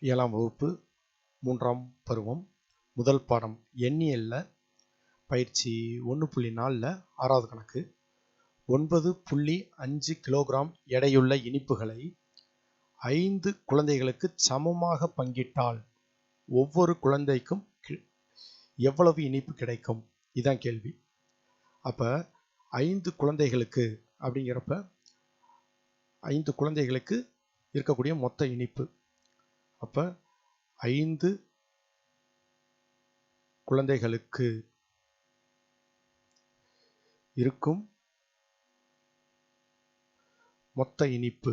ஏழாம் வகுப்பு மூன்றாம் பருவம் முதல் பாடம் எண்ணியல்ல பயிற்சி ஒன்று புள்ளி நாலில் ஆறாவது கணக்கு. ஒன்பது புள்ளி அஞ்சு கிலோகிராம் எடையுள்ள இனிப்புகளை ஐந்து குழந்தைகளுக்கு சமமாக பங்கிட்டால் ஒவ்வொரு குழந்தைக்கும் கி- எவ்வளவு இனிப்பு கிடைக்கும்? இதுதான் கேள்வி. அப்போ ஐந்து குழந்தைகளுக்கு அப்படிங்கிறப்ப ஐந்து குழந்தைகளுக்கு இருக்கக்கூடிய மொத்த இனிப்பு அப்போ ஐந்து குழந்தைகளுக்கு இருக்கும் மொத்த இனிப்பு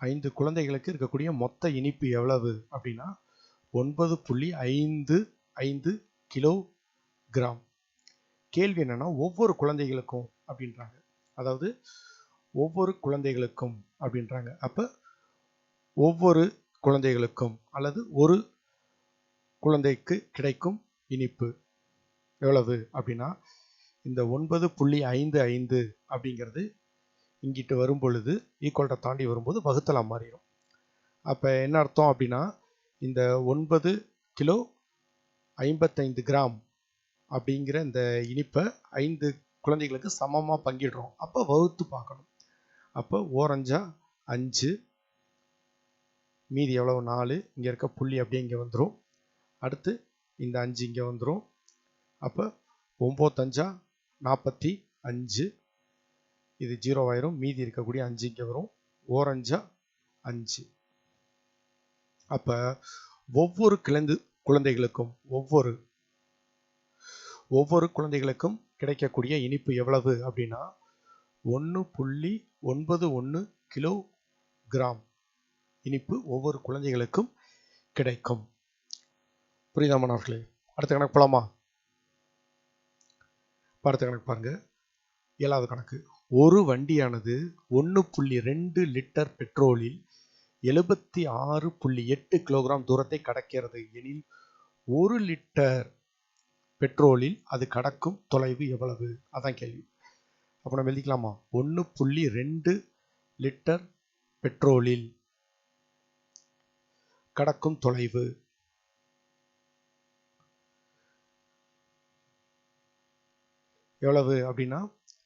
ஐந்து குழந்தைகளுக்கு இருக்கக்கூடிய மொத்த இனிப்பு எவ்வளவு அப்படின்னா ஒன்பது புள்ளி ஐந்து ஐந்து கிலோ கிராம். கேள்வி என்னன்னா ஒவ்வொரு குழந்தைகளுக்கும் அப்படின்றாங்க. அதாவது ஒவ்வொரு குழந்தைகளுக்கும் அப்படின்றாங்க. அப்ப ஒவ்வொரு குழந்தைகளுக்கும் அல்லது ஒரு குழந்தைக்கு கிடைக்கும் இனிப்பு எவ்வளவு அப்படின்னா இந்த ஒன்பது புள்ளி ஐந்து ஐந்து அப்படிங்கிறது இங்கிட்டு வரும் பொழுது ஈக்குவல்ட்டை தாண்டி வரும்போது வகுத்தலாம் மாறிடும் அப்போ என்ன அர்த்தம் அப்படின்னா இந்த ஒன்பது கிலோ ஐம்பத்தைந்து கிராம் அப்படிங்கிற இந்த இனிப்பை ஐந்து குழந்தைகளுக்கு சமமாக பங்கிடுறோம். அப்போ வகுத்து பார்க்கணும். அப்போ ஓரஞ்சா அஞ்சு மீதி எவ்வளவு? நாலு. இங்கே இருக்க புள்ளி அப்படியே இங்கே வந்துடும் அடுத்து இந்த அஞ்சு இங்கே வந்துடும் அப்போ ஒம்போத்தஞ்சா நாற்பத்தி அஞ்சு. இது ஜீரோ ஆயிரும். மீதி இருக்கக்கூடிய அஞ்சு இங்கே வரும். ஓரஞ்சா அஞ்சு. அப்போ ஒவ்வொரு கிழந்து குழந்தைகளுக்கும் ஒவ்வொரு ஒவ்வொரு குழந்தைகளுக்கும் கிடைக்கக்கூடிய இனிப்பு எவ்வளவு அப்படின்னா ஒன்று புள்ளி ஒன்பது ஒன்று கிலோ கிராம் இனிப்பு ஒவ்வொரு குழந்தைகளுக்கும் கிடைக்கும். புரியுதா மாணவர்களே? அடுத்த கணக்கு போலாமா? அடுத்த கணக்கு பாருங்க. ஏழாவது கணக்கு. ஒரு வண்டியானது ஒன்று புள்ளி ரெண்டு லிட்டர் பெட்ரோலில் எழுபத்தி ஆறு புள்ளி எட்டு கிலோகிராம் தூரத்தை கடக்கிறது. எனில் ஒரு லிட்டர் பெட்ரோலில் அது கடக்கும் தொலைவு எவ்வளவு? அதான் கேள்வி. அப்போ நம்ம எழுதிக்கலாமா? ஒன்று புள்ளி ரெண்டு லிட்டர் பெட்ரோலில் கடக்கும் தொலைவு. எவ்வளவு அப்படின்னா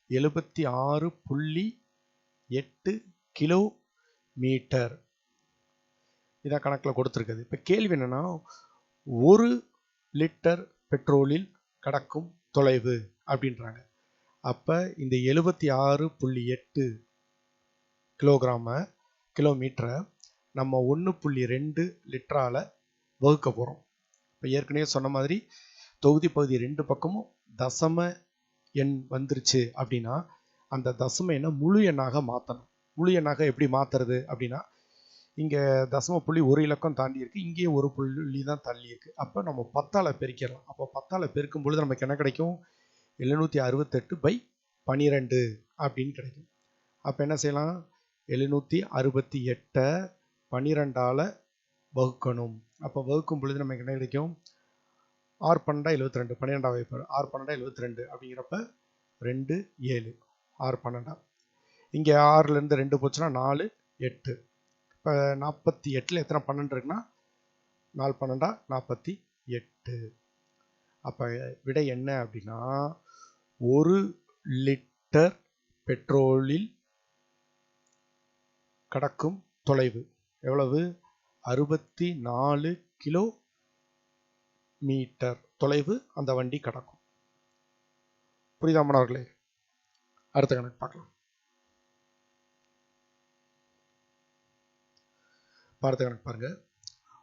எழுபத்தி ஆறு புள்ளி எட்டு கிலோ மீட்டர் இதான் கணக்கில் கொடுத்துருக்குது. இப்போ கேள்வி என்னன்னா ஒரு லிட்டர் பெட்ரோலில் கடக்கும் தொலைவு அப்படின்றாங்க. அப்போ இந்த எழுபத்தி ஆறு புள்ளி எட்டு கிலோகிராம கிலோமீட்டரை நம்ம ஒன்று புள்ளி ரெண்டு லிட்டரால் வகுக்க போகிறோம் இப்போ ஏற்கனவே சொன்ன மாதிரி தொகுதி பகுதி ரெண்டு பக்கமும் தசம எண் வந்துருச்சு அப்படின்னா அந்த தசம எண்ணை முழு எண்ணாக மாற்றணும் முழு எண்ணாக எப்படி மாற்றுறது அப்படின்னா இங்கே தசம புள்ளி ஒரு இலக்கம் தாண்டி இருக்கு இங்கேயும் ஒரு புள்ளி தான் தள்ளி இருக்கு. அப்போ நம்ம பத்தால பெருக்கிடலாம். அப்போ பத்தால பெருக்கும் பொழுது நமக்கு என்ன கிடைக்கும்? எழுநூற்றி அறுபத்தெட்டு பை பன்னிரெண்டு அப்படின்னு கிடைக்கும். அப்போ என்ன செய்யலாம்? எழுநூற்றி அறுபத்தி எட்டை பன்னிரெண்டால் வகுக்கணும். அப்போ வகுக்கும் பொழுது நமக்கு என்ன கிடைக்கும்? ஆறு பன்னெண்டா எழுபத்தி ரெண்டு பன்னிரெண்டாம் ஆறு பன்னெண்டா எழுபத்தி ரெண்டு அப்படிங்கிறப்ப ரெண்டு ஏழு. ஆறு பன்னெண்டா. இங்கே ஆறுலேருந்து ரெண்டு போச்சுன்னா நாலு எட்டு. இப்போ நாற்பத்தி எட்டில் எத்தனை பன்னெண்டு இருக்குன்னா? நாலு பன்னெண்டா நாற்பத்தி எட்டு. அப்போ விடை என்ன அப்படின்னா ஒரு லிட்டர் பெட்ரோலில் கடக்கும் தொலைவு. எவ்வளவு? அறுபத்தி நாலு கிலோ மீட்டர் தொலைவு அந்த வண்டி கடக்கும். புரியுதா மாணவர்களே? அடுத்த கணக்கு பார்க்கலாம். அடுத்த கணக்கு பாருங்க.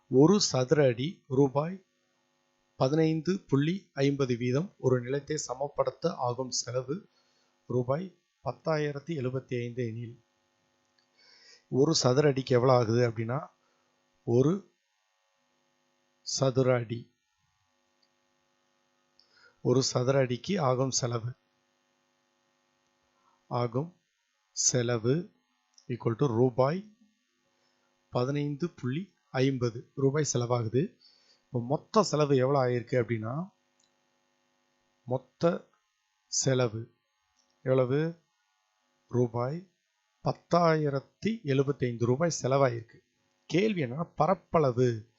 ஒரு சதுர அடி ரூபாய் பதினைந்து புள்ளி ஐம்பது வீதம் ஒரு நிலத்தை சமப்படுத்த ஆகும் செலவு ரூபாய் பத்தாயிரத்தி எழுபத்தி ஐந்து எனில். ஒரு சதுர அடிக்கு எவ்வளோ ஆகுது அப்படின்னா ஒரு சதுர அடி ஒரு சதுர அடிக்கு ஆகும் செலவு. ஆகும் செலவு ஈக்குவல் டு ரூபாய் பதினைந்து புள்ளி ஐம்பது. ரூபாய் செலவாகுது. இப்போ மொத்த செலவு எவ்வளோ ஆகிருக்கு அப்படின்னா மொத்த செலவு எவ்வளவு? ரூபாய் பத்தாயிரத்தி எழுபத்தைந்து ரூபாய் செலவாயிருக்கு. கேள்வி என்னன்னா பரப்பளவு.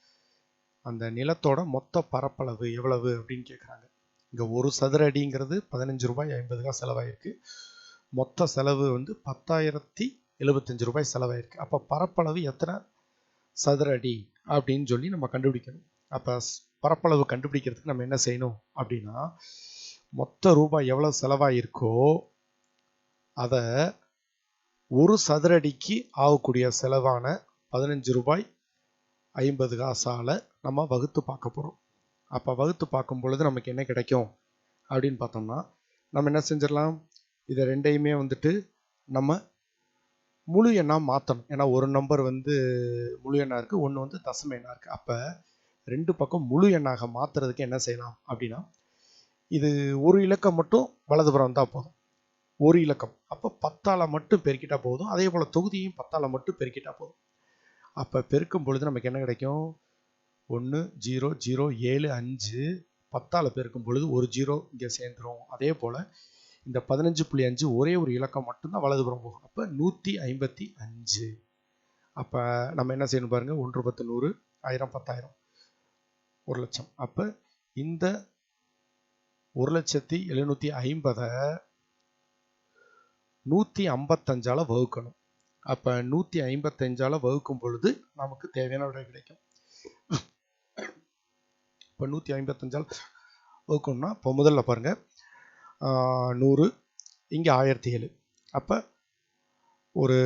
அந்த நிலத்தோட மொத்த பரப்பளவு எவ்வளவு அப்படின்னு கேட்குறாங்க இங்கே ஒரு சதுர அடிங்கிறது பதினஞ்சு ரூபாய் ஐம்பது காசு செலவாயிருக்கு. மொத்த செலவு வந்து பத்தாயிரத்தி எழுபத்தஞ்சு ரூபாய் செலவாயிருக்கு. அப்போ பரப்பளவு எத்தனை? சதுர அடி அப்படின்னு சொல்லி நம்ம கண்டுபிடிக்கணும். அப்போ பரப்பளவு கண்டுபிடிக்கிறதுக்கு நம்ம என்ன செய்யணும் அப்படின்னா மொத்த ரூபாய் எவ்வளோ செலவாயிருக்கோ அதை ஒரு சதுர அடிக்கு ஆகக்கூடிய செலவான பதினஞ்சு ரூபாய் ஐம்பது காசால் நம்ம வகுத்து பார்க்க போகிறோம் அப்போ வகுத்து பார்க்கும் பொழுது நமக்கு என்ன கிடைக்கும் அப்படின்னு பார்த்தோம்னா நம்ம என்ன செஞ்சிடலாம்? இதை ரெண்டையுமே வந்துட்டு நம்ம முழு எண்ணாக மாற்றணும் ஏன்னா ஒரு நம்பர் வந்து முழு எண்ணாக இருக்குது ஒன்று வந்து தசம எண்ணாக இருக்குது அப்போ ரெண்டு பக்கம் முழு எண்ணாக மாற்றுறதுக்கு என்ன செய்யலாம் அப்படின்னா இது ஒரு இலக்கம் மட்டும் வலதுபுறம் வந்தால் போதும். ஒரு இலக்கம். அப்போ பத்தால் மட்டும் பெருக்கிட்டால் போதும். அதே போல் தொகுதியும் பத்தால் மட்டும் பெருக்கிட்டால் போதும். அப்போ பெருக்கும் பொழுது நமக்கு என்ன கிடைக்கும்? ஒன்று ஜீரோ ஜீரோ ஏழு அஞ்சு பத்தால் பெருக்கும் பொழுது ஒரு ஜீரோ இங்கே சேர்ந்துரும். அதே போல் இந்த பதினஞ்சு புள்ளி அஞ்சு ஒரே ஒரு இலக்கம் மட்டும்தான் வலதுபுறம் போகும். அப்போ நூற்றி ஐம்பத்தி அஞ்சு. அப்போ நம்ம என்ன செய்யணும் பாருங்கள் ஒன்று பத்து நூறு ஆயிரம் பத்தாயிரம். ஒரு லட்சம். அப்போ இந்த ஒரு லட்சத்தி எழுநூற்றி ஐம்பதை நூற்றி ஐம்பத்தஞ்சால் வகுக்கணும். அப்போ நூற்றி ஐம்பத்தஞ்சால் வகுக்கும் பொழுது நமக்கு தேவையான விடை கிடைக்கும். இப்போ நூற்றி ஐம்பத்தஞ்சால் வகுக்கணும்னா இப்போ முதல்ல பாருங்கள் நூறு இங்கே ஆயிரத்தி ஏழு. அப்போ ஒரு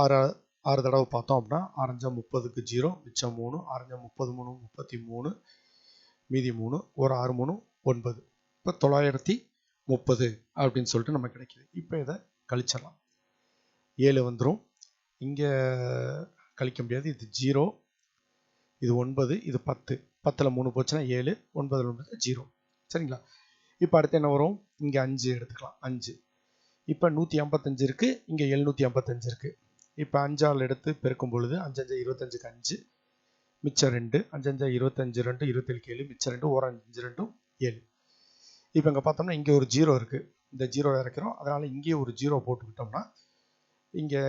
ஆறு ஆறு தடவை பார்த்தோம் அப்படின்னா ஆரஞ்சா முப்பதுக்கு ஜீரோ மிச்சம் மூணு ஆரஞ்சா முப்பது மூணு முப்பத்தி மூணு மீதி மூணு ஒரு ஆறு மூணு ஒன்பது. இப்போ தொள்ளாயிரத்தி முப்பது அப்படின்னு சொல்லிட்டு நமக்கு கிடைக்கிது. இப்போ இதை கழிச்சிடலாம். ஏழு வந்துடும் இங்கே கழிக்க முடியாது. இது ஜீரோ இது ஒன்பது இது பத்து. பத்தில் மூணு போச்சுன்னா ஏழு ஒன்பதில் ஒன்பது ஜீரோ. சரிங்களா? இப்போ அடுத்து என்ன வரும்? இங்கே அஞ்சு எடுத்துக்கலாம். அஞ்சு. இப்போ நூற்றி ஐம்பத்தஞ்சு இருக்குது இங்கே எழுநூற்றி ஐம்பத்தஞ்சு இருக்குது இப்போ அஞ்சால் எடுத்து பெருக்கும் பொழுது அஞ்சஞ்சா இருபத்தஞ்சுக்கு அஞ்சு மிச்சம் ரெண்டு அஞ்சஞ்சா இருபத்தஞ்சு ரெண்டு இருபத்தேழு ஏழு மிச்சம் ரெண்டு ஒரு அஞ்சு ரெண்டும் ஏழு. இப்போ இங்கே பார்த்தோம்னா இங்கே ஒரு ஜீரோ இருக்குது இந்த ஜீரோ இறக்கிறோம். அதனால் இங்கேயே ஒரு ஜீரோ போட்டுக்கிட்டோம்னா இங்கே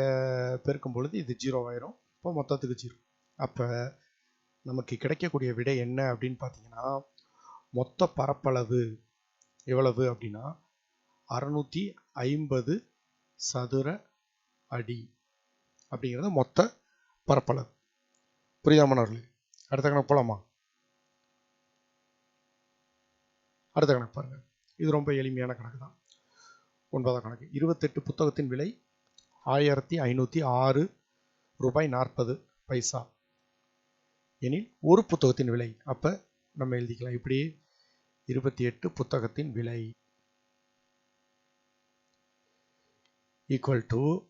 பெருக்கும் பொழுது இது ஜீரோ ஆயிரும். இப்போ மொத்தத்துக்கு ஜீரோ. அப்போ நமக்கு கிடைக்கக்கூடிய விடை என்ன அப்படின்னு பார்த்தீங்கன்னா மொத்த பரப்பளவு எவ்வளவு அப்படின்னா அறநூற்றி ஐம்பது சதுர அடி. அப்படிங்கிறது மொத்த பரப்பளவு. புரியுதா அடுத்த கணக்கு போலாமா? அடுத்த கணக்கு பாருங்கள் இது ரொம்ப எளிமையான கணக்கு தான் ஒன்பதாம் கணக்கு. இருபத்தெட்டு புத்தகத்தின் விலை ஆயிரத்தி ஐநூற்றி ஆறு ரூபாய் நாற்பது பைசா. எனில் ஒரு புத்தகத்தின் விலை. அப்போ நம்ம எழுதிக்கலாம். இப்படி இருபத்தி எட்டு புத்தகத்தின் விலை. ஈக்குவல் டு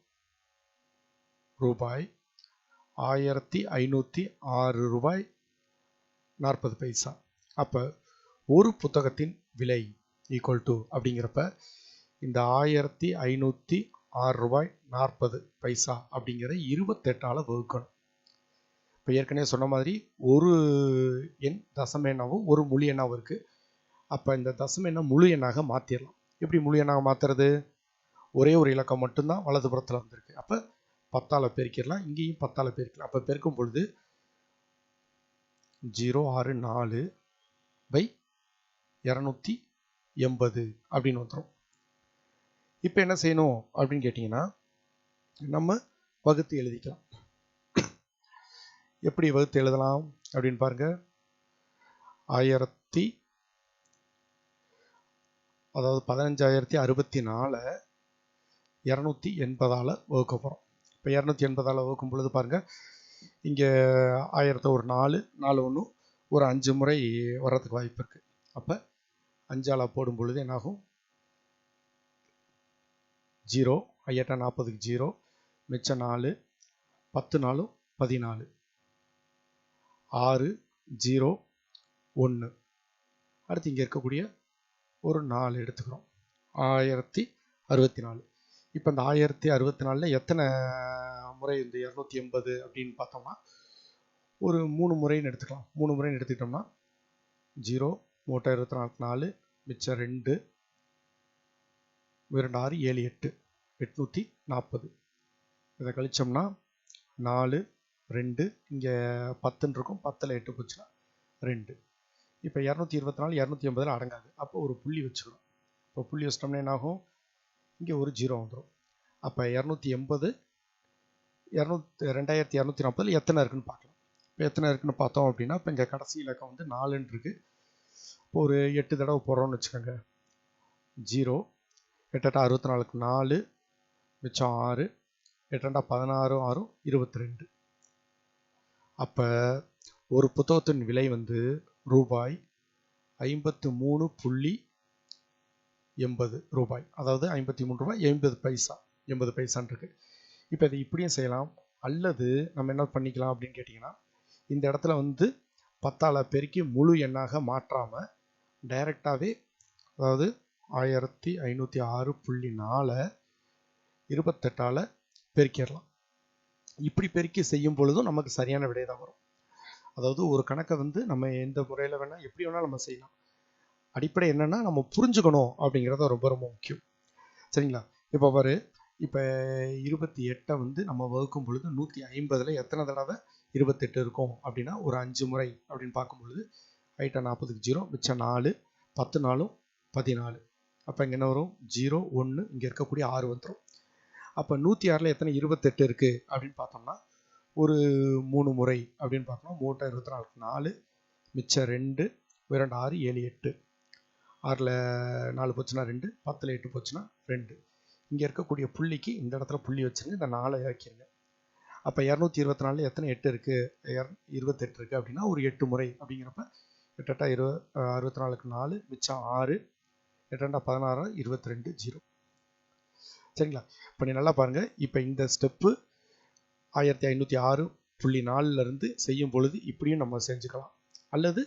ரூபாய் ஆயிரத்தி ஐநூற்றி ஆறு ரூபாய் நாற்பது பைசா. அப்போ ஒரு புத்தகத்தின் விலை ஈக்குவல் டு அப்படிங்கிறப்ப இந்த ஆயிரத்தி ஐநூற்றி ஆறு ரூபாய் நாற்பது பைசா அப்படிங்கிற இருபத்தெட்டால் வகுக்கணும். இப்போ ஏற்கனவே சொன்ன மாதிரி ஒரு எண் தசம எண்ணாவும் ஒரு முழு எண்ணாவும் இருக்குது அப்போ இந்த தசம எண்ணை முழு எண்ணாக மாற்றிடலாம் எப்படி முழு எண்ணாக மாற்றுறது ஒரே ஒரு இலக்கம் மட்டும்தான் வலதுபுறத்தில் வந்திருக்கு. அப்போ பத்தால் பெருக்கிடலாம் இங்கேயும் பத்தால் பெருக்கலாம் அப்போ பெருக்கும் பொழுது ஜீரோ ஆறு நாலு பை இரநூத்தி எண்பது அப்படின்னு வந்துடும் இப்போ என்ன செய்யணும் அப்படின்னு கேட்டிங்கன்னா நம்ம வகுத்து எழுதிக்கலாம். எப்படி வகுத்து எழுதலாம் அப்படின்னு பாருங்க. ஆயிரத்தி அதாவது பதினஞ்சாயிரத்தி அறுபத்தி நாலு இரநூத்தி எண்பதால் வகுக்க போகிறோம் இப்போ இரநூத்தி எண்பதால் வகுக்கும் பொழுது பாருங்கள் இங்கே ஆயிரத்தை ஒரு நாலு நாலு ஒன்று ஒரு அஞ்சு முறை வர்றதுக்கு வாய்ப்பு இருக்குது அப்போ அஞ்சால் போடும் பொழுது என்னாகும்? ஜீரோ ஐயட்டா நாற்பதுக்கு ஜீரோ மிச்ச நாலு பத்து நாலும் பதினாலு. ஆறு ஜீரோ ஒன்று அடுத்து இங்கே இருக்கக்கூடிய ஒரு நாலு எடுத்துக்கிறோம். ஆயிரத்தி அறுபத்தி நாலு. இப்போ இந்த ஆயிரத்தி அறுபத்தி நாலில் எத்தனை முறை இந்த இரநூத்தி எண்பது அப்படின்னு பார்த்தோம்னா ஒரு மூணு முறைன்னு எடுத்துக்கலாம். மூணு முறைன்னு எடுத்துக்கிட்டோம்னா ஜீரோ மூட்டை இருபத்தி நாலு நாலு மிச்சம் ரெண்டு இரண்டு ஆறு ஏழு எட்டு எட்நூற்றி நாற்பது. இதை கழிச்சோம்னா நாலு ரெண்டு இங்கே பத்துன்னு இருக்கும். பத்தில் எட்டு போச்சுன்னா ரெண்டு. இப்போ இரநூத்தி இருபத்தி நாலு இரநூத்தி ஐம்பதில் அடங்காது. அப்போ ஒரு புள்ளி வச்சுக்கணும். இப்போ புள்ளி வச்சிட்டோம்னா என்ன ஆகும் இங்கே ஒரு ஜீரோ வந்துடும் அப்போ இரநூத்தி எண்பது இரநூத்தி ரெண்டாயிரத்தி இரநூத்தி நாற்பதில் எத்தனை இருக்குன்னு பார்க்கலாம். இப்போ எத்தனை இருக்குன்னு பார்த்தோம் அப்படின்னா இப்போ இங்கே கடைசி இலக்கம் வந்து நாலுன்னு இருக்குது இப்போ ஒரு எட்டு தடவை போடுறோம்னு வச்சுக்கோங்க. ஜீரோ எட்டெட்டா அறுபத்தி நாலுக்கு நாலு மிச்சம் ஆறு எட்டெண்டா பதினாறும் ஆறும் இருபத்தி ரெண்டு அப்போ ஒரு புத்தகத்தின் விலை வந்து ரூபாய் ஐம்பத்து மூணு புள்ளி எண்பது ரூபாய். அதாவது ஐம்பத்தி மூணு ரூபாய் எண்பது பைசா. எண்பது பைசான் இப்போ இதை இப்படியும் செய்யலாம். அல்லது நம்ம என்ன பண்ணிக்கலாம் அப்படின்னு கேட்டிங்கன்னா இந்த இடத்துல வந்து பத்தால பெருக்கி முழு எண்ணாக மாற்றாமல் டைரெக்டாகவே அதாவது ஆயிரத்தி ஐநூற்றி ஆறு புள்ளி நாலை இருபத்தெட்டால் பெருக்கிடலாம். இப்படி பெருக்கி செய்யும் பொழுதும் நமக்கு சரியான விடை தான் வரும். அதாவது ஒரு கணக்கை வந்து நம்ம எந்த முறையில் வேணால் எப்படி வேணால் நம்ம செய்யலாம். அடிப்படை என்னன்னா நம்ம புரிஞ்சுக்கணும் அப்படிங்கிறது ரொம்ப ரொம்ப முக்கியம். சரிங்களா? இப்போ பாரு இப்போ இருபத்தி எட்டை வந்து நம்ம வகுக்கும் பொழுது நூற்றி ஐம்பதில் எத்தனை தடவை இருபத்தெட்டு இருக்கும் அப்படின்னா ஒரு அஞ்சு முறை அப்படின்னு பார்க்கும் பொழுது ஐட்டா நாற்பதுக்கு ஜீரோ மிச்சம் நாலு பத்து நாளும் பதினாலு. அப்போ இங்கே என்ன வரும்? ஜீரோ ஒன்று இங்கே இருக்கக்கூடிய ஆறு வந்துடும் அப்போ நூற்றி ஆறில் எத்தனை இருபத்தெட்டு இருக்குது அப்படின்னு பார்த்தோம்னா ஒரு மூணு முறை அப்படின்னு பார்க்கணும். மூட்டை இருபத்தி நாலுக்கு நாலு மிச்சம் ரெண்டு இரண்டு ஆறு ஏழு எட்டு. ஆறில் நாலு போச்சுன்னா ரெண்டு பத்தில் எட்டு போச்சுன்னா ரெண்டு. இங்கே இருக்கக்கூடிய புள்ளிக்கு இந்த இடத்துல புள்ளி வச்சுருங்க இந்த நாலை இறக்கிருங்க. அப்போ இரநூத்தி இருபத்தி நாலில் எத்தனை எட்டு இருக்குது இருபத்தெட்டு இருக்குது அப்படின்னா ஒரு எட்டு முறை அப்படிங்கிறப்ப எட்டட்டா இருப அறுபத்தி நாலுக்கு நாலு மிச்சம் ஆறு எட்டெண்டா பதினாறு இருபத்தி ரெண்டு ஜீரோ. சரிங்களா? இப்போ நீ நல்லா பாருங்கள் இப்போ இந்த ஸ்டெப்பு ஆயிரத்தி ஐநூற்றி ஆறு புள்ளி நாலுலேருந்து செய்யும் பொழுது இப்படியும் நம்ம செஞ்சுக்கலாம். அல்லது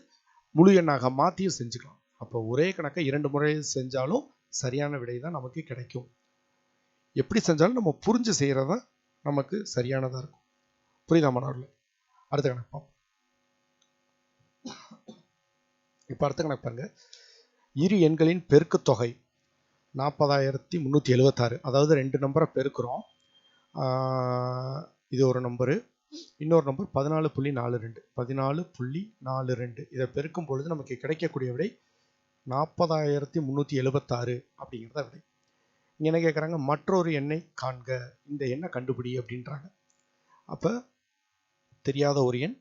முழு எண்ணாக மாற்றியும் செஞ்சுக்கலாம். அப்போ ஒரே கணக்கை இரண்டு முறை செஞ்சாலும் சரியான விடை தான் நமக்கு கிடைக்கும். எப்படி செஞ்சாலும் நம்ம புரிஞ்சு செய்கிறதா நமக்கு சரியானதாக இருக்கும். புரியுதா மாணவர்களே அடுத்த கணக்கு பார்ப்போம். இப்போ அடுத்த கணக்கு பாருங்க. இரு எண்களின் பெருக்குத் தொகை நாற்பதாயிரத்தி முந்நூற்றி எழுபத்தாறு அதாவது ரெண்டு நம்பரை பெருக்கிறோம். இது ஒரு நம்பரு இன்னொரு நம்பர் பதினாலு புள்ளி நாலு ரெண்டு. பதினாலு புள்ளி நாலு ரெண்டு. இதை பெருக்கும் பொழுது நமக்கு கிடைக்கக்கூடிய விடை நாற்பதாயிரத்தி முந்நூற்றி எழுபத்தாறு அப்படிங்கிறத விடை. இங்கே என்ன கேட்குறாங்க மற்றொரு எண்ணை காண்க. இந்த எண்ணை கண்டுபிடி அப்படின்றாங்க. அப்போ தெரியாத ஒரு எண்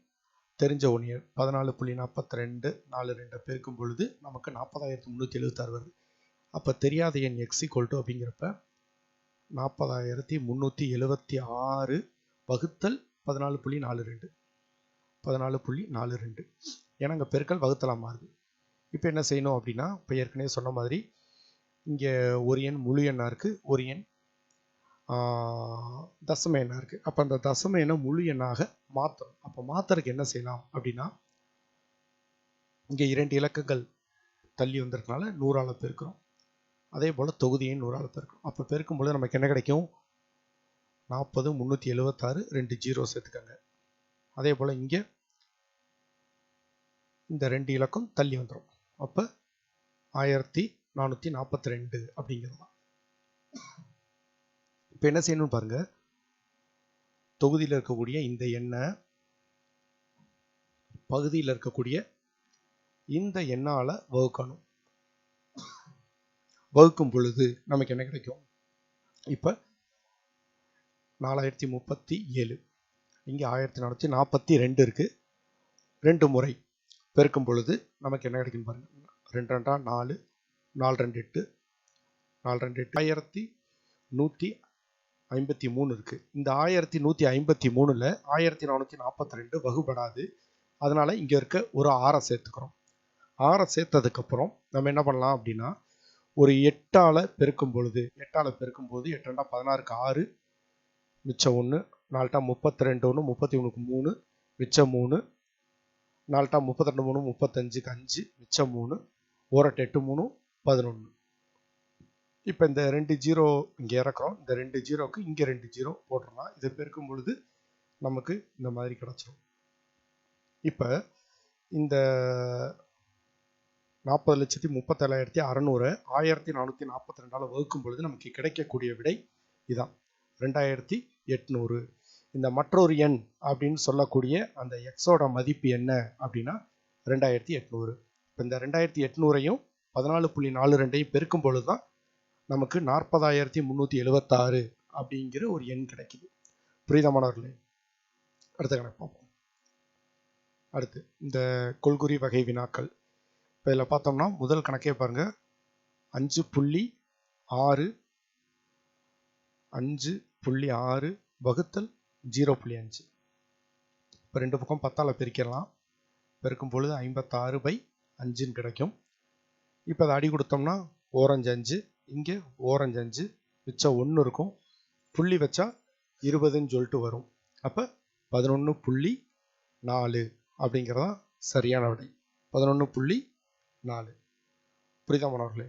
தெரிஞ்ச ஒரு எண். பதினாலு புள்ளி நாற்பத்தி ரெண்டு நாலு ரெண்டை பெருக்கும் பொழுது நமக்கு நாற்பதாயிரத்தி முந்நூற்றி எழுபத்தாறு வருது. அப்போ தெரியாத எண் எக்ஸ் ஈக்குவல் டு அப்படிங்கிறப்ப நாற்பதாயிரத்தி முந்நூற்றி எழுபத்தி ஆறு வகுத்தல் பதினாலு புள்ளி நாலு ரெண்டு. பதினாலு புள்ளி நாலு ரெண்டு. ஏன்னா அங்கே பெருக்கல் வகுத்தலாக மாறுது. இப்போ என்ன செய்யணும் அப்படின்னா இப்போ ஏற்கனவே சொன்ன மாதிரி இங்கே ஒரு எண் முழு எண்ணாக இருக்குது ஒரு எண் தசம எண்ணாக இருக்குது அப்போ அந்த தசம எண்ணை முழு எண்ணாக மாற்றணும் அப்போ மாற்றுறதுக்கு என்ன செய்யலாம் அப்படின்னா இங்கே இரண்டு இலக்கங்கள் தள்ளி வந்திருக்கனால நூறால் பெருக்கிறோம். அதே போல் தொகுதியும் நூறால் பெருக்கிறோம். அப்போ பெருக்கும் பொழுது நமக்கு என்ன கிடைக்கும்? நாற்பது முந்நூற்றி எழுபத்தாறு ரெண்டு ஜீரோ சேர்த்துக்கோங்க. அதே போல் இங்கே இந்த ரெண்டு இலக்கம் தள்ளி வந்துடும் அப்போ ஆயிரத்தி நானூற்றி நாற்பத்தி ரெண்டு அப்படிங்கிறது. தான் இப்போ என்ன செய்யணும்னு பாருங்க. தொகுதியில் இருக்கக்கூடிய இந்த எண்ணை பகுதியில் இருக்கக்கூடிய இந்த எண்ணால் வகுக்கணும். வகுக்கும் பொழுது நமக்கு என்ன கிடைக்கும்? இப்போ நாலாயிரத்தி முப்பத்தி ஏழு. இங்கே ஆயிரத்தி நானூற்றி நாற்பத்தி ரெண்டு இருக்குது ரெண்டு முறை. பெருக்கும் பொழுது நமக்கு என்ன கிடைக்கும் பாருங்க. ரெண்டு ரெண்டா நாலு நாலு ரெண்டு எட்டு நாலு ரெண்டு எட்டு. ஆயிரத்தி நூற்றி ஐம்பத்தி மூணு இருக்குது இந்த ஆயிரத்தி நூற்றி ஐம்பத்தி மூணில் ஆயிரத்தி நானூற்றி நாற்பத்தி ரெண்டு வகுபடாது. அதனால் இங்கே இருக்க ஒரு ஆறை சேர்த்துக்கிறோம். ஆறை சேர்த்ததுக்கப்புறம் நம்ம என்ன பண்ணலாம் அப்படின்னா ஒரு எட்டால் பெருக்கும் பொழுது எட்டால் பெருக்கும் போது எட்டு ரெண்டா பதினாறுக்கு ஆறு மிச்சம் ஒன்று நாலுட்டா முப்பத்தி ரெண்டு ஒன்று முப்பத்தி ஒன்றுக்கு மூணு மிச்சம் மூணு நாலுட்டா முப்பத்தி ரெண்டு மூணு முப்பத்தஞ்சுக்கு அஞ்சு மிச்சம் மூணு ஓரட்டு எட்டு மூணு பதினொன்று இப்போ இந்த ரெண்டு ஜீரோ இங்கே இறக்குறோம். இந்த ரெண்டு ஜீரோக்கு இங்கே ரெண்டு ஜீரோ போட்டுடலாம் இதை பெருக்கும் பொழுது நமக்கு இந்த மாதிரி கிடச்சிரும். இப்போ இந்த நாற்பது லட்சத்தி முப்பத்தேழாயிரத்தி அறநூறு ஆயிரத்தி நானூற்றி நாற்பத்தி ரெண்டால் வகுக்கும் பொழுது நமக்கு கிடைக்கக்கூடிய விடை இதான். ரெண்டாயிரத்தி எட்நூறு. இந்த மற்றொரு எண் அப்படின்னு சொல்லக்கூடிய அந்த எக்ஸோட மதிப்பு என்ன அப்படின்னா ரெண்டாயிரத்தி எட்நூறு. இப்போ இந்த ரெண்டாயிரத்தி எட்நூறையும் பதினாலு புள்ளி நாலு ரெண்டையும் பெருக்கும் பொழுது தான் நமக்கு நாற்பதாயிரத்தி முந்நூற்றி எழுபத்தாறு அப்படிங்கிற ஒரு எண் கிடைக்குது. புரிதமானவர்களே அடுத்த கணக்கு பார்ப்போம். அடுத்து இந்த கொள்குறி வகை வினாக்கள். இப்போ இதில் பார்த்தோம்னா முதல் கணக்கே பாருங்கள் அஞ்சு புள்ளி ஆறு அஞ்சு புள்ளி ஆறு வகுத்தல் ஜீரோ புள்ளி அஞ்சு. இப்போ ரெண்டு பக்கம் பத்தால் பெருக்கிடலாம் பெருக்கும் பொழுது ஐம்பத்தாறு பை அஞ்சுன்னு கிடைக்கும். இப்போ அதை அடி கொடுத்தோம்னா ஓரஞ்சு அஞ்சு. இங்கே ஓரஞ்சு அஞ்சு. மிச்சம் ஒன்று இருக்கும். புள்ளி வச்சா இருபதுன்னு சொல்லிட்டு வரும். அப்போ பதினொன்று புள்ளி நாலு அப்படிங்கிறதான் சரியான விடை. பதினொன்று புள்ளி நாலு. புரிதா மாணவர்களே?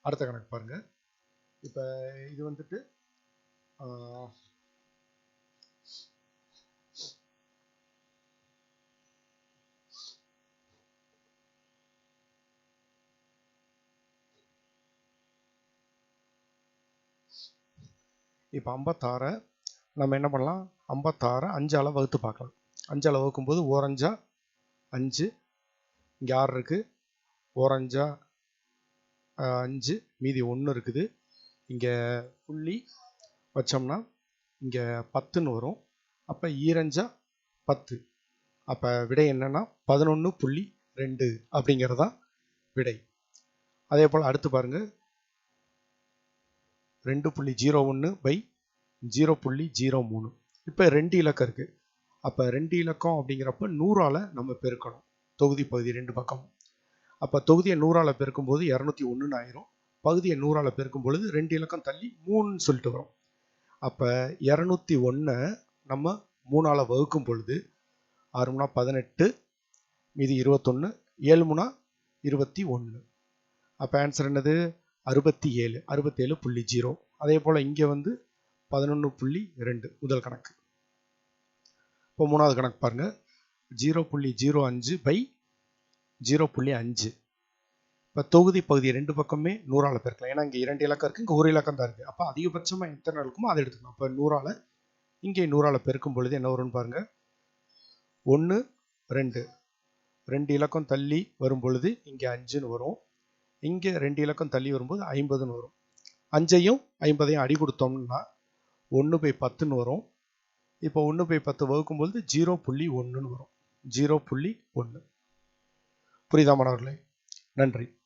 அடுத்த கணக்கு பாருங்கள் இப்போ இது வந்துட்டு இப்போ ஐம்பத்தாறை நம்ம என்ன பண்ணலாம்? ஐம்பத்தாறை அஞ்சால் வகுத்து பார்க்கலாம். அஞ்சால் வகுக்கும்போது ஓரஞ்சா அஞ்சு இங்கே ஆறு இருக்குது ஓரஞ்சா அஞ்சு மீதி ஒன்று இருக்குது. இங்கே புள்ளி வச்சோம்னா இங்கே பத்துன்னு வரும். அப்போ ஈரஞ்சா பத்து. அப்போ விடை என்னென்னா பதினொன்று புள்ளி ரெண்டு அப்படிங்கிறது தான் விடை. அதே போல் அடுத்து பாருங்கள் ரெண்டு புள்ளி ஜீரோ ஒன்று பை ஜீரோ புள்ளி ஜீரோ மூணு. இப்போ ரெண்டு இலக்கம் இருக்குது அப்போ ரெண்டு இலக்கம் அப்படிங்கிறப்ப நூறால் நம்ம பெருக்கணும். தொகுதி பகுதி ரெண்டு பக்கம். அப்போ தொகுதியை நூறால் பெருக்கும்போது இரநூத்தி ஒன்றுன்னு ஆயிரும். பகுதியை நூறால் பெருக்கும் பொழுது ரெண்டு இலக்கம் தள்ளி மூணுன்னு சொல்லிட்டு வரும். அப்போ இரநூத்தி ஒன்றை நம்ம மூணால் வகுக்கும் பொழுது ஆறு மூணா பதினெட்டு மீதி இருபத்தொன்று ஏழு மூணா இருபத்தி ஒன்று அப்போ ஆன்சர் என்னது? அறுபத்தி ஏழு அறுபத்தேழு புள்ளி ஜீரோ. அதே போல் இங்கே வந்து பதினொன்று புள்ளி ரெண்டு முதல் கணக்கு. இப்போ மூணாவது கணக்கு பாருங்க. ஜீரோ புள்ளி ஜீரோ அஞ்சு பை ஜீரோ புள்ளி அஞ்சு. இப்போ தொகுதி பகுதி ரெண்டு பக்கமே நூறால் பெருக்கலாம். ஏன்னா இங்கே இரண்டு இலக்கம் இருக்குது இங்கே ஒரு இலக்கம் தான் இருக்குது அப்போ அதிகபட்சமாக எத்தனை இருக்குமோ அதை எடுத்துக்கணும் அப்போ நூறால் இங்கே நூறால் பெருக்கும் பொழுது என்ன வரும்னு பாருங்கள் ஒன்று ரெண்டு. ரெண்டு இலக்கம் தள்ளி வரும் பொழுது இங்கே அஞ்சுன்னு வரும். இங்கே ரெண்டு இலக்கம் தள்ளி வரும்போது ஐம்பதுன்னு வரும். அஞ்சையும் ஐம்பதையும் அடி கொடுத்தோம்னா ஒன்று பை பத்துன்னு வரும். இப்போ ஒன்று பை பத்து வகுக்கும் பொழுது ஜீரோ புள்ளி ஒன்றுன்னு வரும். ஜீரோ புள்ளி ஒன்று புரியுதா மாணவர்களே? நன்றி.